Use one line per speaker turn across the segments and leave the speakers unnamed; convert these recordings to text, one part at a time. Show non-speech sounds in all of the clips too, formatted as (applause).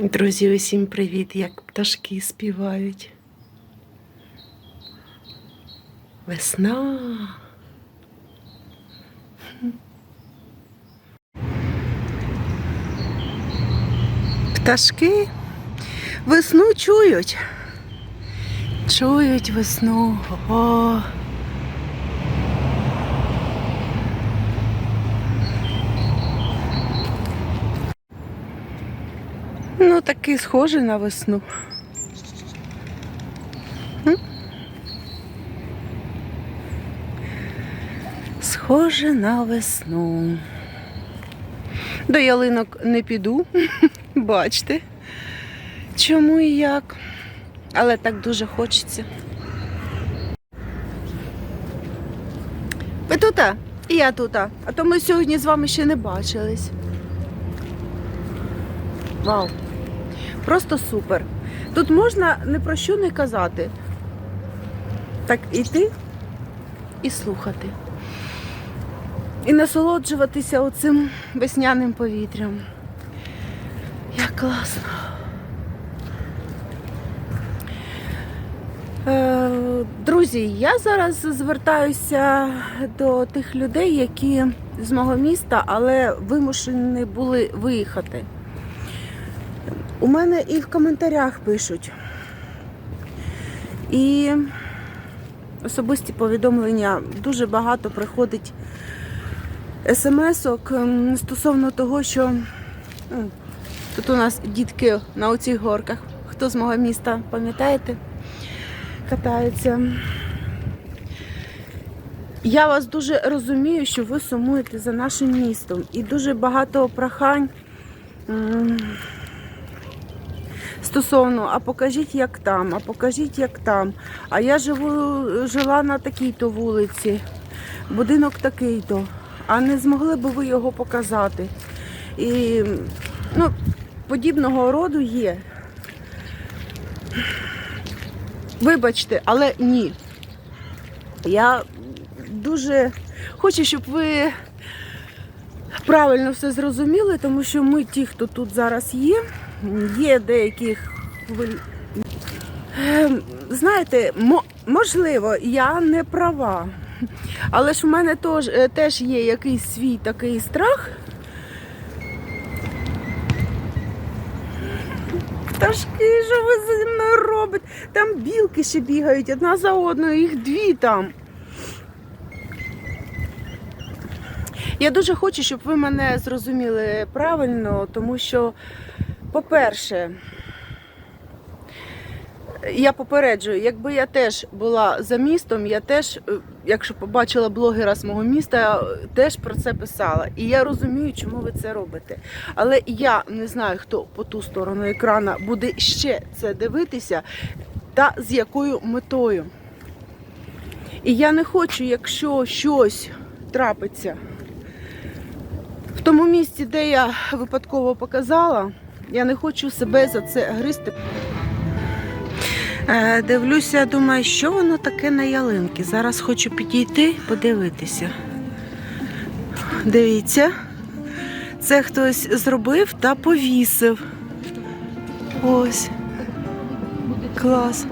Друзі, усім привіт, як пташки співають. Весна. Пташки весну чують. Чують весну. О. Такий схожий на весну. Схоже на весну. До ялинок не піду, (laughs) бачите, чому і як. Але так дуже хочеться. Ви тута? І я тута. А то ми сьогодні з вами ще не бачились. Вау! Просто супер. Тут можна не про що не казати. Так іти і слухати. І насолоджуватися оцим весняним повітрям. Як класно. Е, Друзі, я зараз звертаюся до тих людей, які з мого міста, але вимушені були виїхати. У мене і в коментарях пишуть. І особисті повідомлення дуже багато приходить смс-ок ем, стосовно того, що ну, тут у нас дітки на оцих горках. Хто з мого міста, пам'ятаєте, катаються. Я вас дуже розумію, що ви сумуєте за нашим містом. І дуже багато прохань. Стосовно, а покажіть, як там, а покажіть, як там. А я живу, жила на такій-то вулиці, будинок такий-то. А не змогли б ви його показати? І ну, подібного роду є. Вибачте, але ні. Я дуже хочу, щоб ви правильно все зрозуміли, тому що ми, ті, хто тут зараз є, є деякі хвиль... Ем, Знаєте, можливо, я не права. Але ж в мене теж, е, теж є якийсь свій такий страх. Пташки, що ви зі мною робите? Там білки ще бігають одна за одною, їх дві там. Я дуже хочу, щоб ви мене зрозуміли правильно, тому що, по-перше, я попереджую, якби я теж була за містом, я теж, е, якщо побачила блогера з мого міста, теж про це писала. І я розумію, чому ви це робите. Але я не знаю, хто по ту сторону екрана буде ще це дивитися та з якою метою. І я не хочу, якщо щось трапиться в тому місці, де я випадково показала, я не хочу себе за це гризти. Е, Дивлюся, думаю, що воно таке на ялинки. Зараз хочу підійти, подивитися. Дивіться, це хтось зробив та повісив. Ось. Клас.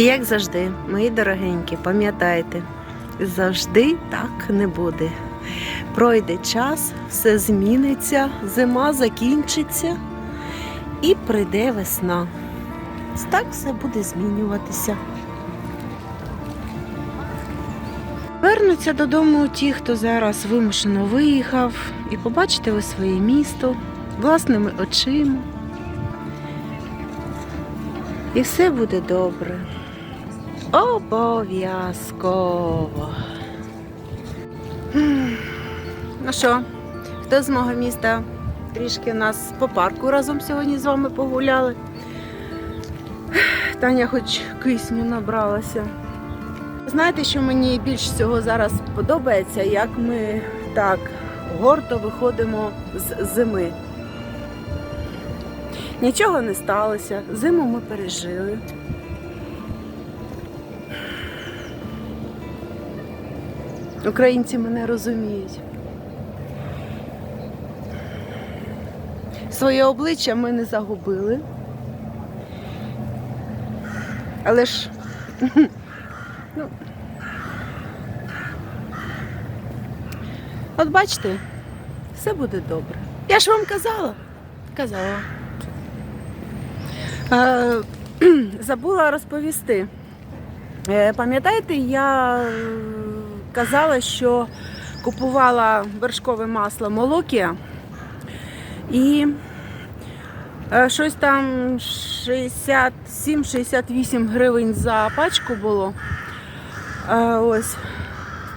І як завжди, мої дорогенькі, пам'ятайте, завжди так не буде. Пройде час, все зміниться, зима закінчиться і прийде весна. Так все буде змінюватися. Вернуться додому ті, хто зараз вимушено виїхав, і побачите ви своє місто власними очима. І все буде добре. Обов'язково. Ну що, хто з мого міста трішки нас по парку разом сьогодні з вами погуляли? Таня хоч кисню набралася. Знаєте, що мені більш всього зараз подобається, як ми так гордо виходимо з зими. Нічого не сталося, зиму ми пережили. Українці мене розуміють. Своє обличчя ми не загубили. Але ж (laughs) ну, от бачите, все буде добре. Я ж вам казала. Казала. (clears throat) Забула розповісти. Е, Пам'ятаєте, я казала, що купувала вершкове масло Молокія і е, щось там 67-68 гривень за пачку було. Е, Ось.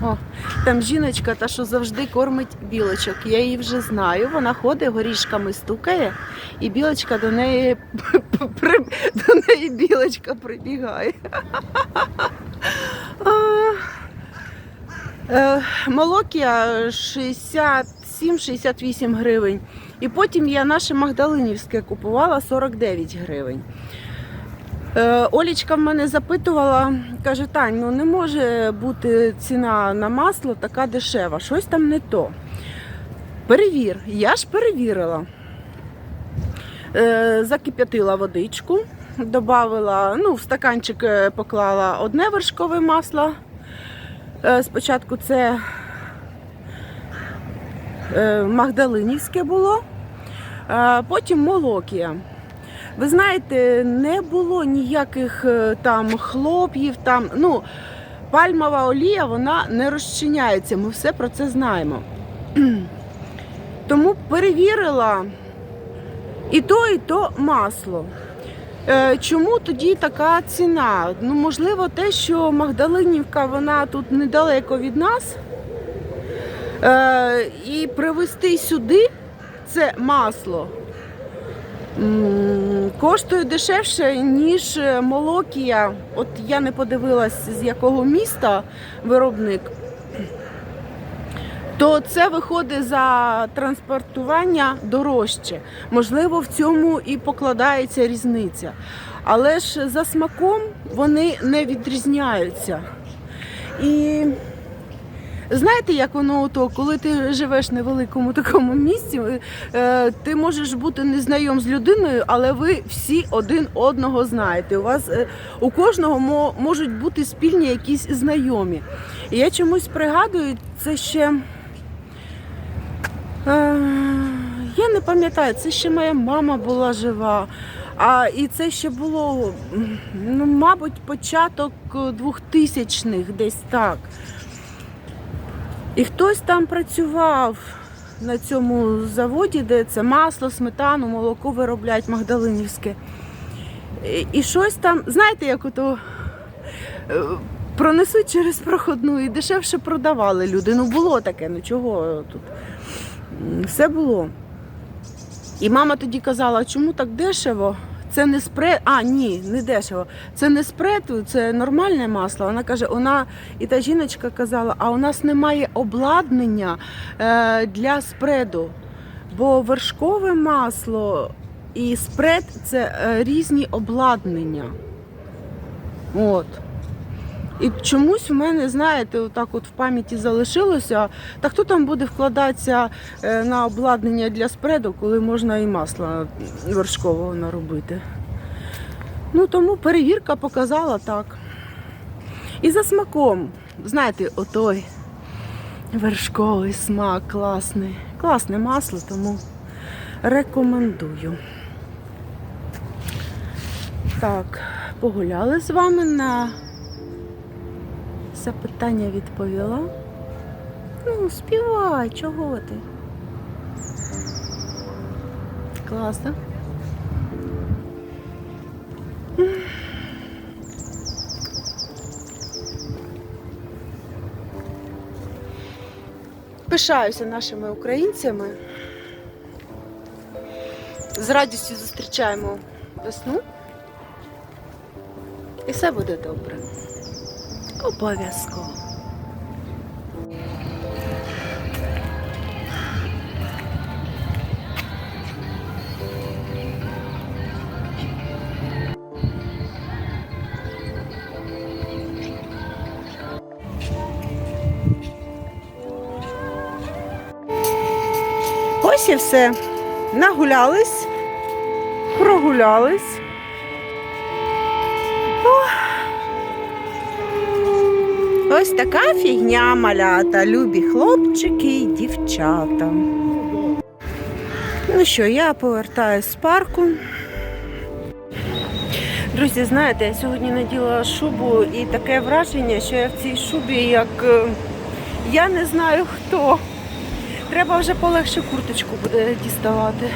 О, там жіночка, та що завжди кормить білочок. Я її вже знаю. Вона ходить, горішками стукає, і білочка до неї (laughs) до неї білочка прибігає. (laughs) Е, Молокія 67-68 гривень. І потім я наше Магдалинівське купувала 49 гривень. Е, Олічка в мене запитувала, каже, Тань, ну не може бути ціна на масло така дешева, щось там не то. Перевір, я ж перевірила. Е, Закип'ятила водичку, додавила, ну, в стаканчик поклала одне вершкове масло. Е, Спочатку це е, Магдалинівське було, потім Молокія. Ви знаєте, не було ніяких е, там хлоп'їв, там, ну, пальмова олія вона не розчиняється. Ми все про це знаємо. Тому перевірила і то, і то масло. Е, Чому тоді така ціна? Ну, можливо, те, що Магдалинівка вона тут недалеко від нас. Е, І привезти сюди це масло коштує дешевше, ніж молокія. От я не подивилась, з якого міста виробник. То це виходить за транспортування дорожче. Можливо, в цьому і покладається різниця. Але ж за смаком вони не відрізняються. І знаєте, як воно ото, коли ти живеш в невеликому такому місці, е, ти можеш бути незнайом з людиною, але ви всі один одного знаєте. У вас е, у кожного можуть бути спільні якісь знайомі. І я чомусь пригадую, це ще. Е, Я не пам'ятаю, це ще моя мама була жива. А і це ще було, ну, мабуть, початок 2000-х, десь так. І хтось там працював на цьому заводі, де це масло, сметану, молоко виробляють Магдалинівське. І, і щось там, знаєте, як ото е, пронесуть через проходну і дешевше продавали люди. Ну було таке, ну чого тут? Все було. І мама тоді казала, чому так дешево? Це не спред. А, ні, не дешево. Це не спред, це нормальне масло. Вона каже, вона і та жіночка казала, а у нас немає обладнання е, для спреду. Бо вершкове масло і спред це е, різні обладнання. От. І чомусь в мене, знаєте, отак от в пам'яті залишилося. Та хто там буде вкладатися е, на обладнання для спреду, коли можна і масла вершкового наробити? Ну тому перевірка показала так. І за смаком, знаєте, отой вершковий смак класний. Класне масло, тому рекомендую. Так, погуляли з вами на все питання відповіла. Ну, співай, чого ти? Класно. Пишаюся нашими українцями. З радістю зустрічаємо весну і все буде добре. Обов'язково. Ось і все. Нагулялись, прогулялись. Ось така фігня малята, любі хлопчики і дівчата. Ну що, я повертаюсь з парку. Друзі, знаєте, я сьогодні наділа шубу і таке враження, що я в цій шубі як е, я не знаю хто. Треба вже полегше курточку діставати.